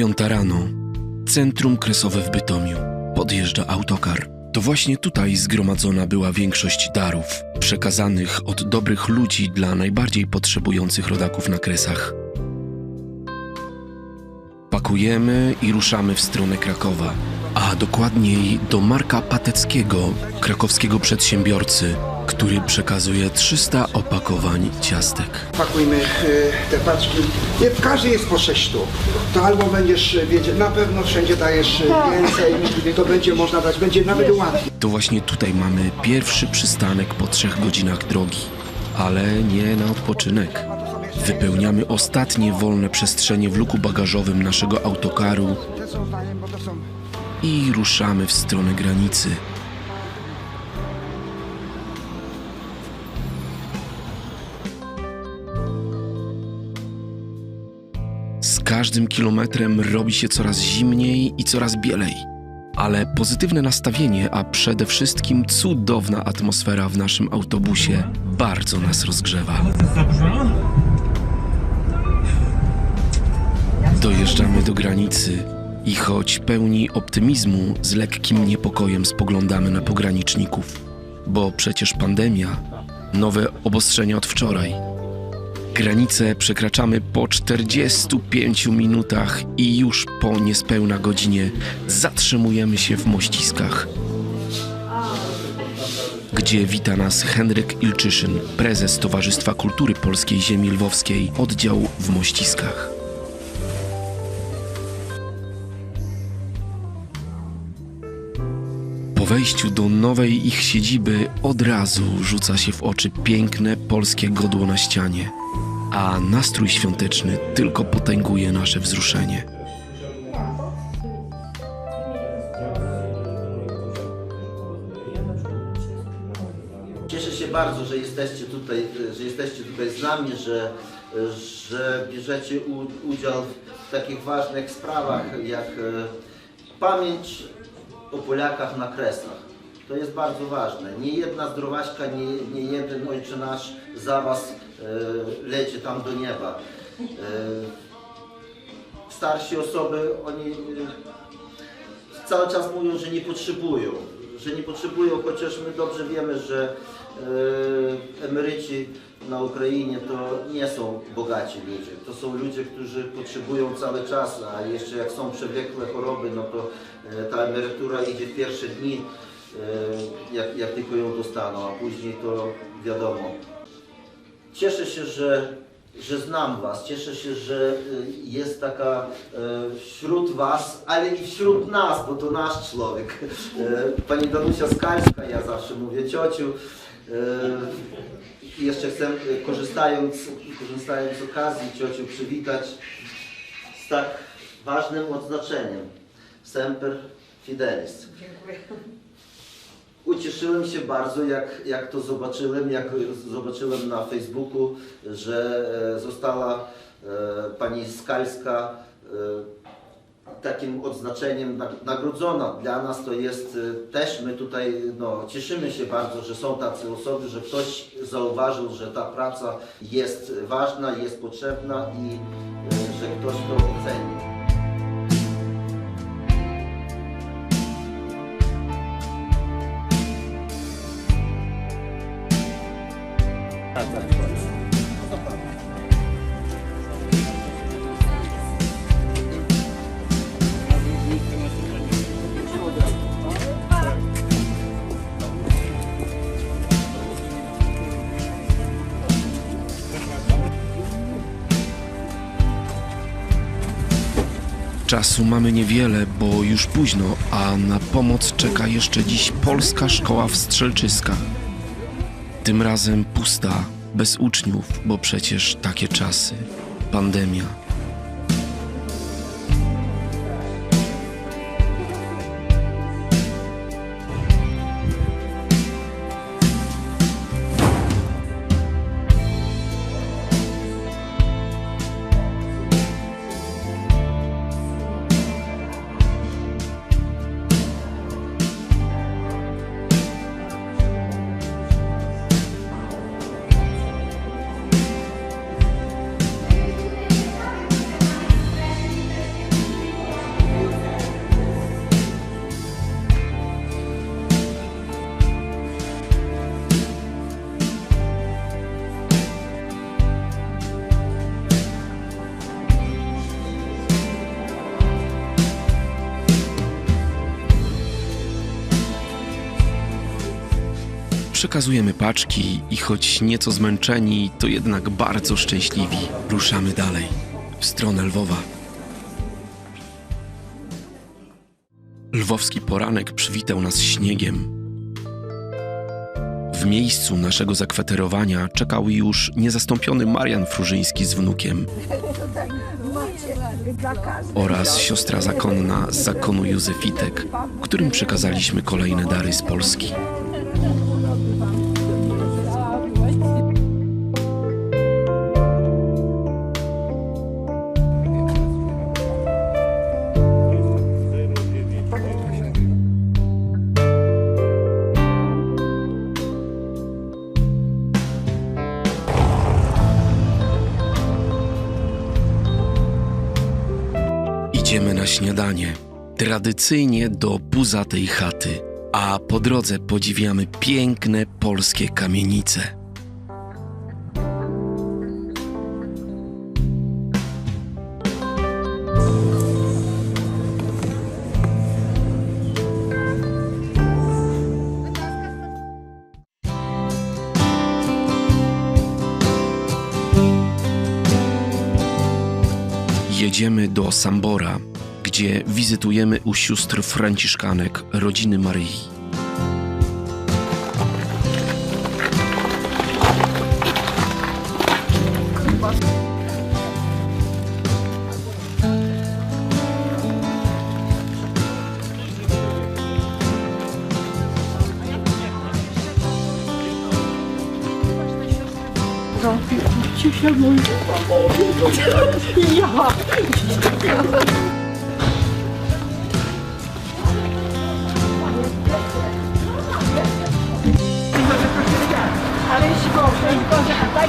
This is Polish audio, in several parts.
Piąta rano. Centrum kresowe w Bytomiu. Podjeżdża autokar. To właśnie tutaj zgromadzona była większość darów, przekazanych od dobrych ludzi dla najbardziej potrzebujących rodaków na kresach. Pakujemy i ruszamy w stronę Krakowa, a dokładniej do Marka Pateckiego, krakowskiego przedsiębiorcy, który przekazuje 300 opakowań ciastek. Pakujmy y, te paczki. Nie, w każdej jest po 6 sztuk. To albo będziesz wiedział, na pewno wszędzie dajesz y, więcej, to będzie można dać, będzie nawet łatwiej. To właśnie tutaj mamy pierwszy przystanek po trzech godzinach drogi, ale nie na odpoczynek. Wypełniamy ostatnie wolne przestrzenie w luku bagażowym naszego autokaru i ruszamy w stronę granicy. Każdym kilometrem robi się coraz zimniej i coraz bielej. Ale pozytywne nastawienie, a przede wszystkim cudowna atmosfera w naszym autobusie bardzo nas rozgrzewa. Dojeżdżamy do granicy i choć pełni optymizmu, z lekkim niepokojem spoglądamy na pograniczników, bo przecież pandemia, nowe obostrzenia od wczoraj. Granicę przekraczamy po 45 minutach i już po niespełna godzinie zatrzymujemy się w Mościskach, gdzie wita nas Henryk Ilczyszyn, prezes Towarzystwa Kultury Polskiej Ziemi Lwowskiej, oddział w Mościskach. Wejściu do nowej ich siedziby od razu rzuca się w oczy piękne polskie godło na ścianie, a nastrój świąteczny tylko potęguje nasze wzruszenie. Cieszę się bardzo, że jesteście tutaj, że jesteście tutaj z nami, że, że bierzecie udział w takich ważnych sprawach jak e, pamięć o Polakach na Kresach. To jest bardzo ważne. Nie jedna zdrowaśka, nie, nie jeden Ojcze Nasz za Was leci tam do nieba. E, starsi osoby, oni e, cały czas mówią, że nie potrzebują, że nie potrzebują, chociaż my dobrze wiemy, że e, emeryci na Ukrainie to nie są bogaci ludzie. To są ludzie, którzy potrzebują cały czas, a jeszcze jak są przewlekłe choroby, no to e, ta emerytura idzie w pierwsze dni, e, jak, jak tylko ją dostaną, a później to wiadomo. Cieszę się, że, że znam Was. Cieszę się, że y, jest taka e, wśród Was, ale i wśród nas, bo to nasz człowiek. E, Pani Danusia Skalska, ja zawsze mówię ciociu. I jeszcze chcę, korzystając, korzystając z okazji, ciociu przywitać z tak ważnym odznaczeniem. Semper Fidelis. Ucieszyłem się bardzo, jak, jak to zobaczyłem, jak zobaczyłem na Facebooku, że e, została e, pani Skalska e, takim odznaczeniem nag- nagrodzona. Dla nas to jest też, my tutaj no, cieszymy się bardzo, że są tacy osoby, że ktoś zauważył, że ta praca jest ważna, jest potrzebna i że ktoś to oceni. Czasu mamy niewiele, bo już późno, a na pomoc czeka jeszcze dziś Polska Szkoła w Strzelczyskach. Tym razem pusta, bez uczniów, bo przecież takie czasy. Pandemia. Przekazujemy paczki i choć nieco zmęczeni, to jednak bardzo szczęśliwi. Ruszamy dalej, w stronę Lwowa. Lwowski poranek przywitał nas śniegiem. W miejscu naszego zakwaterowania czekał już niezastąpiony Marian Frużyński z wnukiem oraz siostra zakonna z zakonu Józefitek, którym przekazaliśmy kolejne dary z Polski. Śniadanie, tradycyjnie do puzatej chaty, a po drodze podziwiamy piękne polskie kamienice. Jedziemy do Sambora, gdzie wizytujemy u sióstr franciszkanek rodziny Maryi.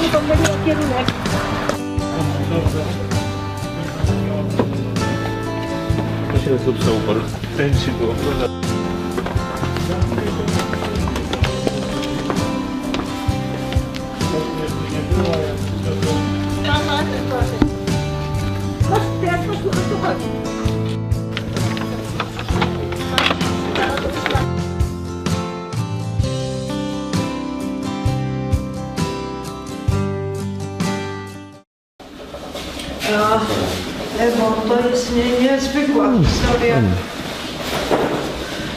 Boże, daj mi pomylił kierunek. się zepsuł kręci, bo No, teraz posłuchaj, tu chodzi. Ewo, to jest nie, niezwykła historia.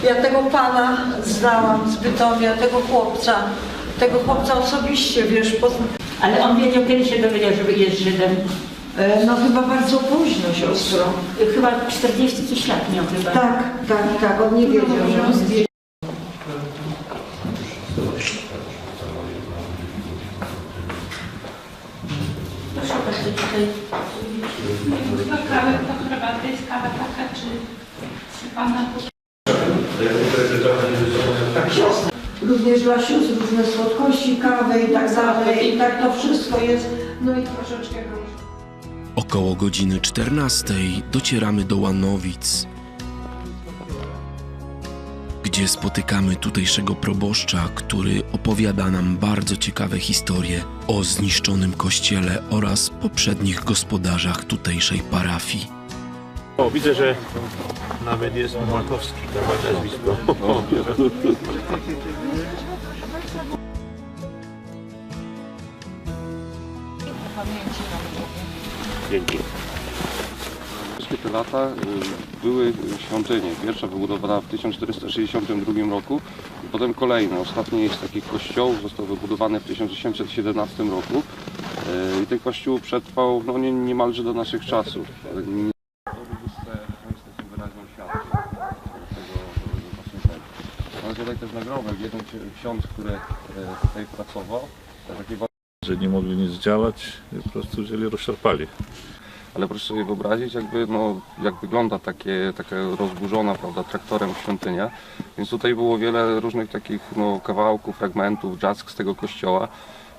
Ja tego pana znałam z Bytomia, tego chłopca. Tego chłopca osobiście, wiesz, pozna... Ale on wiedział, kiedy się dowiedział, że jest Żydem. E, no chyba bardzo późno, siostro. Chyba 40 coś lat miał chyba. Tak, tak, tak, on nie wiedział, że on jest Proszę bardzo, tutaj. Do kawy, do herbaty jest kawa taka, czy, czy pana Również dla sióstr różne słodkości, kawę i tak dalej. I tak to wszystko jest. No i troszeczkę gorzej. Około godziny 14 docieramy do Łanowic, gdzie spotykamy tutejszego proboszcza, który opowiada nam bardzo ciekawe historie o zniszczonym kościele oraz poprzednich gospodarzach tutejszej parafii. O, widzę, że nawet jest Markowski, to nazwisko. Dzięki. Wszystkie te lata y, były świątynie. Pierwsza wybudowana w 1462 roku, i potem kolejne. Ostatni jest taki kościół, został wybudowany w 1817 roku y, i ten kościół przetrwał no, nie, niemalże do naszych czasów. Y, nie- są wyraźną świadkiem tego właśnie tego. Mamy tutaj też nagrobek, jeden ksiądz, który y, tutaj pracował, Że nie mogli nic działać, po prostu wzięli, rozszarpali. Ale proszę sobie wyobrazić, jakby, no, jak wygląda takie, taka rozburzona prawda, traktorem świątynia. Więc tutaj było wiele różnych takich no, kawałków, fragmentów, dżask z tego kościoła.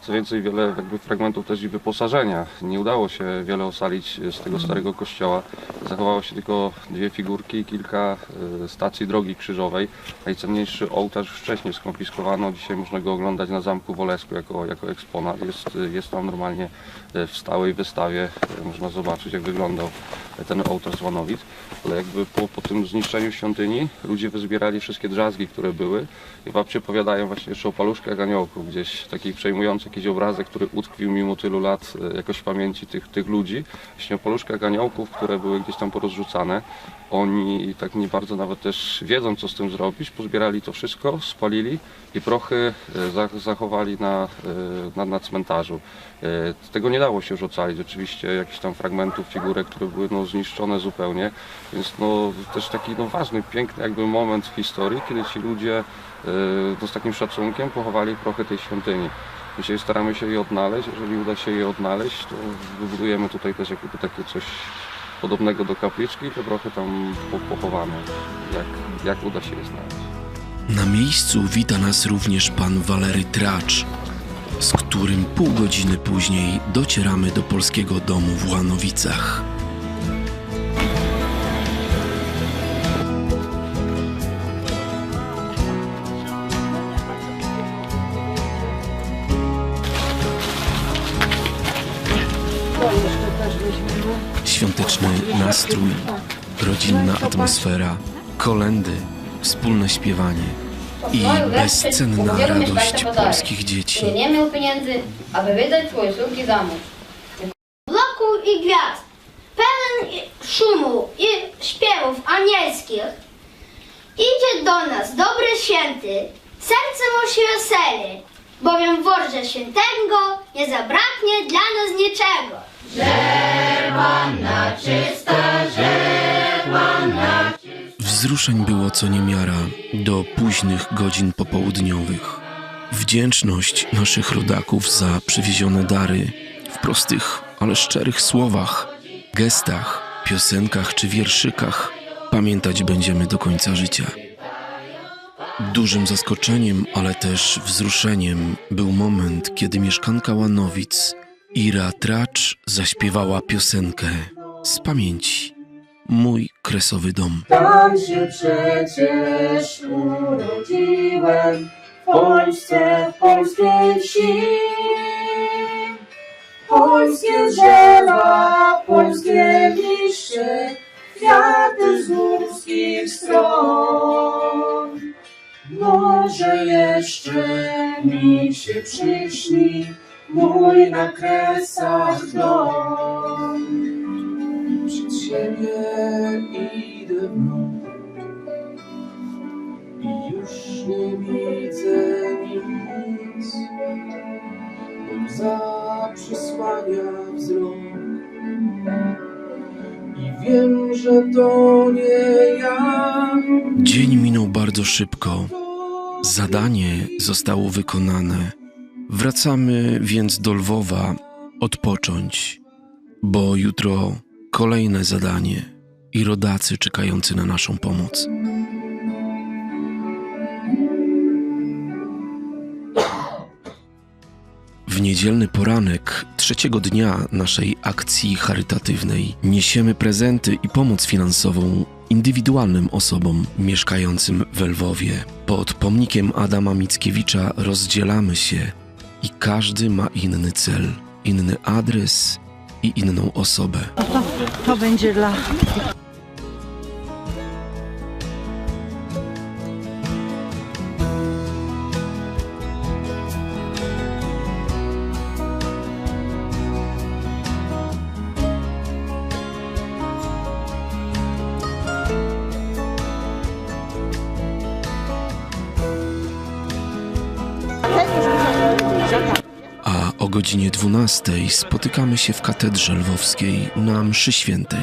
Co więcej, wiele jakby fragmentów też i wyposażenia. Nie udało się wiele ocalić z tego starego kościoła. Zachowało się tylko dwie figurki i kilka e, stacji drogi krzyżowej. Najcenniejszy ołtarz wcześniej skonfiskowano. Dzisiaj można go oglądać na Zamku Wolesku jako, jako eksponat. Jest, jest tam normalnie e, w stałej wystawie. E, Można zobaczyć, jak wyglądał ten ołtarz Łanowic. Ale jakby po, po tym zniszczeniu świątyni ludzie wyzbierali wszystkie drzazgi, które były. I babcie powiadają właśnie jeszcze o paluszkach aniołków. Gdzieś taki przejmujący jakiś obrazek, który utkwił mimo tylu lat e, jakoś w pamięci tych, tych ludzi. Właśnie o paluszkach aniołków, które były gdzieś tam porozrzucane. Oni tak nie bardzo nawet też wiedzą, co z tym zrobić. Pozbierali to wszystko, spalili i prochy e, za- zachowali na, e, na, na cmentarzu. Tego nie dało się już ocalić. Oczywiście jakichś tam fragmentów, figurek, które były no, zniszczone zupełnie. Więc no, też taki no, ważny, piękny jakby moment w historii, kiedy ci ludzie no, z takim szacunkiem pochowali prochy tej świątyni. Dzisiaj staramy się je odnaleźć. Jeżeli uda się je odnaleźć, to wybudujemy tutaj też jakby takie coś podobnego do kapliczki, to trochę tam po- pochowane, jak, jak uda się je znaleźć. Na miejscu wita nas również pan Walery Tracz, z którym pół godziny później docieramy do polskiego domu w Łanowicach. Świąteczny nastrój, rodzinna atmosfera, kolendy, wspólne śpiewanie i bezcenna radość polskich dzieci. Nie miał pieniędzy, aby wydać swoje córki za mąż. Wokół i gwiazd, pełen szumu i śpiewów anielskich, idzie do nas dobry święty, serce mu się weseli, bowiem w worze świętego nie zabraknie dla nas niczego. Wzruszeń było co niemiara do późnych godzin popołudniowych. Wdzięczność naszych rodaków za przywiezione dary w prostych, ale szczerych słowach, gestach, piosenkach czy wierszykach pamiętać będziemy do końca życia. Dużym zaskoczeniem, ale też wzruszeniem był moment, kiedy mieszkanka Łanowic, Ira Tracz, zaśpiewała piosenkę z pamięci. Mój kresowy dom. Tam się przecież urodziłem, w Polsce, w polskiej wsi. Polskie drzewa, polskie liście, kwiaty z górskich stron. Może jeszcze mi się przyśni mój na kresach dom. Przed siebie idę i już nie widzę nic. Łza przysłania wzrok wiem, że to nie ja. Dzień minął bardzo szybko. Zadanie zostało wykonane. Wracamy więc do Lwowa odpocząć, bo jutro kolejne zadanie i rodacy czekający na naszą pomoc. W niedzielny poranek trzeciego dnia naszej akcji charytatywnej niesiemy prezenty i pomoc finansową indywidualnym osobom mieszkającym w Lwowie. Pod pomnikiem Adama Mickiewicza rozdzielamy się i każdy ma inny cel, inny adres i inną osobę. To będzie dla godzinie 12 spotykamy się w katedrze lwowskiej na mszy świętej.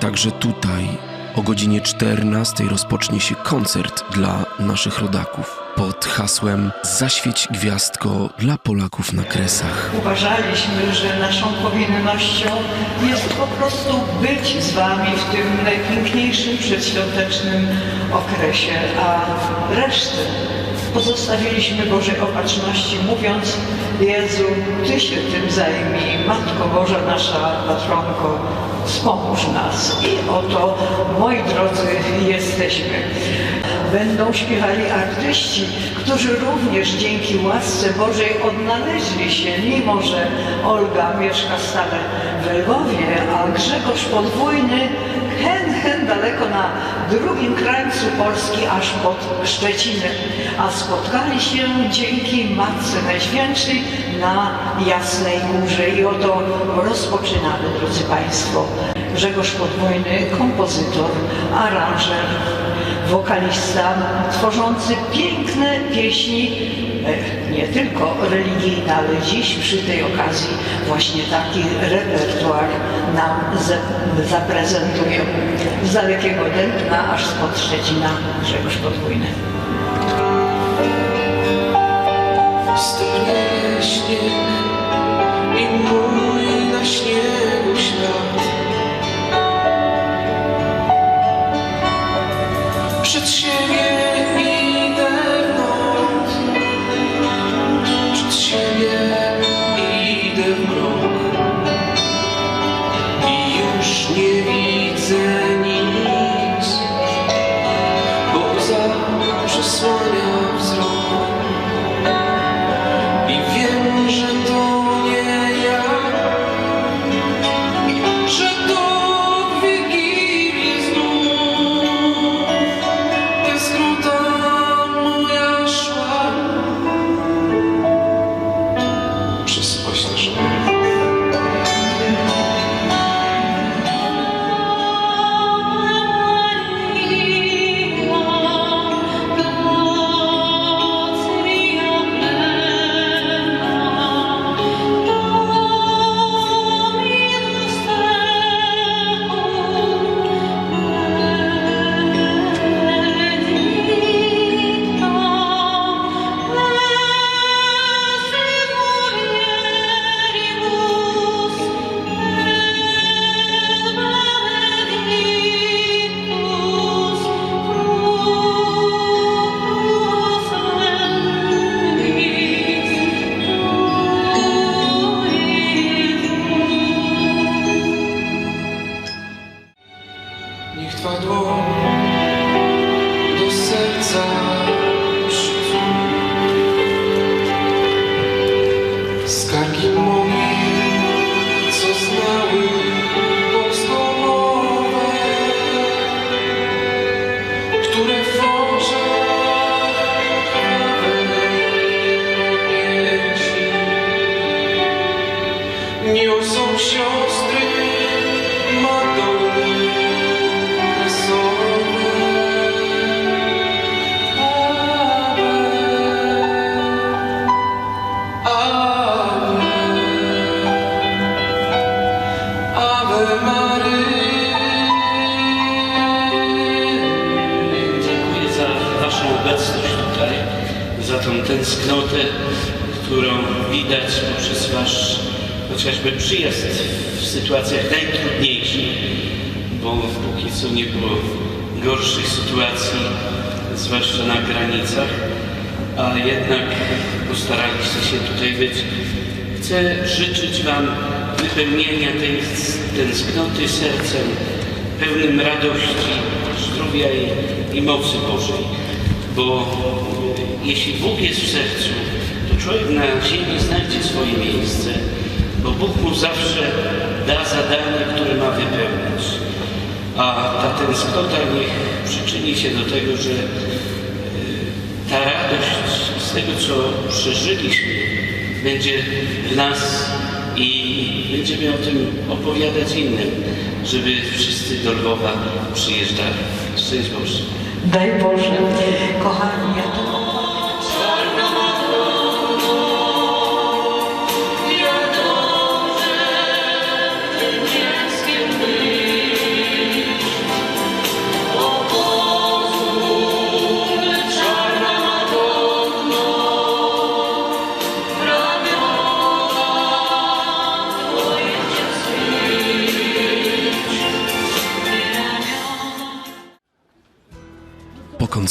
Także tutaj o godzinie 14 rozpocznie się koncert dla naszych rodaków. pod hasłem Zaświeć gwiazdko dla Polaków na Kresach. Uważaliśmy, że naszą powinnością jest po prostu być z Wami w tym najpiękniejszym przedświątecznym okresie, a resztę pozostawiliśmy Bożej Opatrzności, mówiąc Jezu, Ty się tym zajmij, Matko Boża nasza patronko, wspomóż nas. I oto, moi drodzy, jesteśmy. Będą śpiewali artyści, którzy również dzięki łasce Bożej odnaleźli się, mimo że Olga mieszka stale w Lwowie, a Grzegorz Podwójny hen, hen daleko na drugim krańcu Polski, aż pod Szczecinem. A spotkali się dzięki Matce Najświętszej na Jasnej Górze. I oto rozpoczynamy, drodzy Państwo. Grzegorz Podwójny, kompozytor, aranżer, wokalista tworzący piękne pieśni, nie tylko religijne, ale dziś przy tej okazji właśnie taki repertuar nam za- zaprezentują. Z dalekiego Dębna aż spod Szczecina Grzegorz Podwójny. Śnieg niosą siostry Madony kresowe. Dziękuję za Waszą obecność tutaj, za tą tęsknotę, którą widać poprzez Wasz chociażby przyjazd w sytuacjach najtrudniejszych, bo póki co nie było gorszych sytuacji, zwłaszcza na granicach, a jednak postaraliście się tutaj być. Chcę życzyć Wam wypełnienia tej tęsknoty sercem, pełnym radości, zdrowia i, i mocy Bożej. Bo jeśli Bóg jest w sercu, to człowiek na ziemi znajdzie swoje miejsce, bo Bóg mu zawsze da zadanie, które ma wypełnić. A ta tęsknota niech przyczyni się do tego, że e, ta radość z tego, co przeżyliśmy, będzie w nas i będziemy o tym opowiadać innym, żeby wszyscy do Lwowa przyjeżdżali. Szczęść Boże. Daj Boże, kochani, ja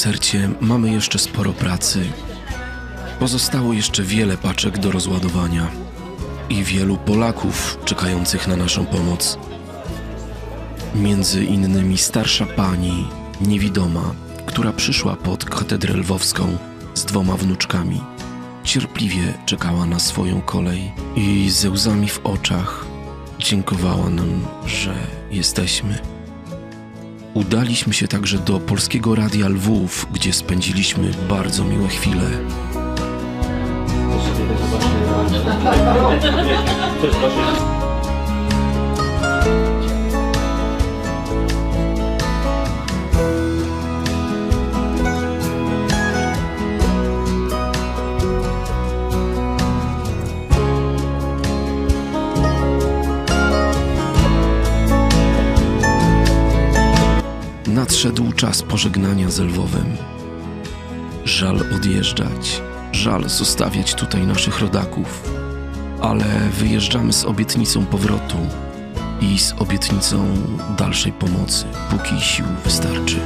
koncercie mamy jeszcze sporo pracy. Pozostało jeszcze wiele paczek do rozładowania i wielu Polaków czekających na naszą pomoc. Między innymi starsza pani, niewidoma, która przyszła pod katedrę lwowską z dwoma wnuczkami. Cierpliwie czekała na swoją kolej i ze łzami w oczach dziękowała nam, że jesteśmy. Udaliśmy się także do Polskiego Radia Lwów, gdzie spędziliśmy bardzo miłe chwile. Nadszedł czas pożegnania z Lwowem. Żal odjeżdżać, żal zostawiać tutaj naszych rodaków, ale wyjeżdżamy z obietnicą powrotu i z obietnicą dalszej pomocy, póki sił wystarczy.